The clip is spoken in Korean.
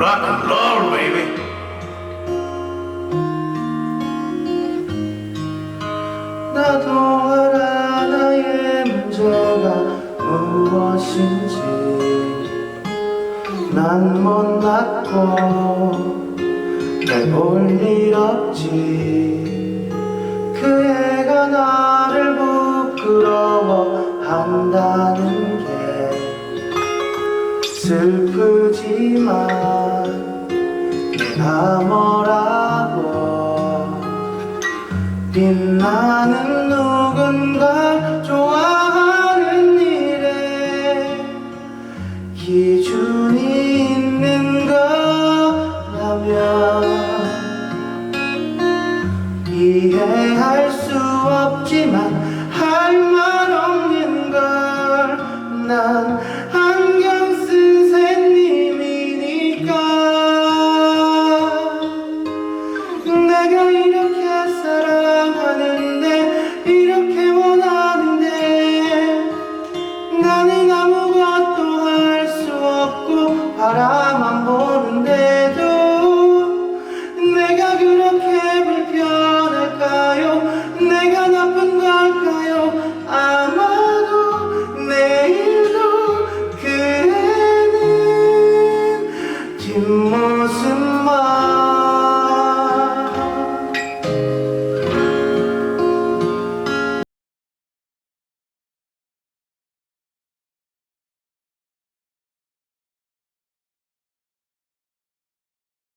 rock and roll, baby. 나도 알아 나의 문제가 무엇인지 난 못났고 내 볼일 없지 슬프지만 내가 뭐라고 빛나는 누군가 좋아하는 일에 기준이 있는 거라면 이해할 수 없지만 할 말 없는 걸난 내가 이렇게 사랑하는데 이렇게 원하는데. 나는 아무것도 할 수 없고 바라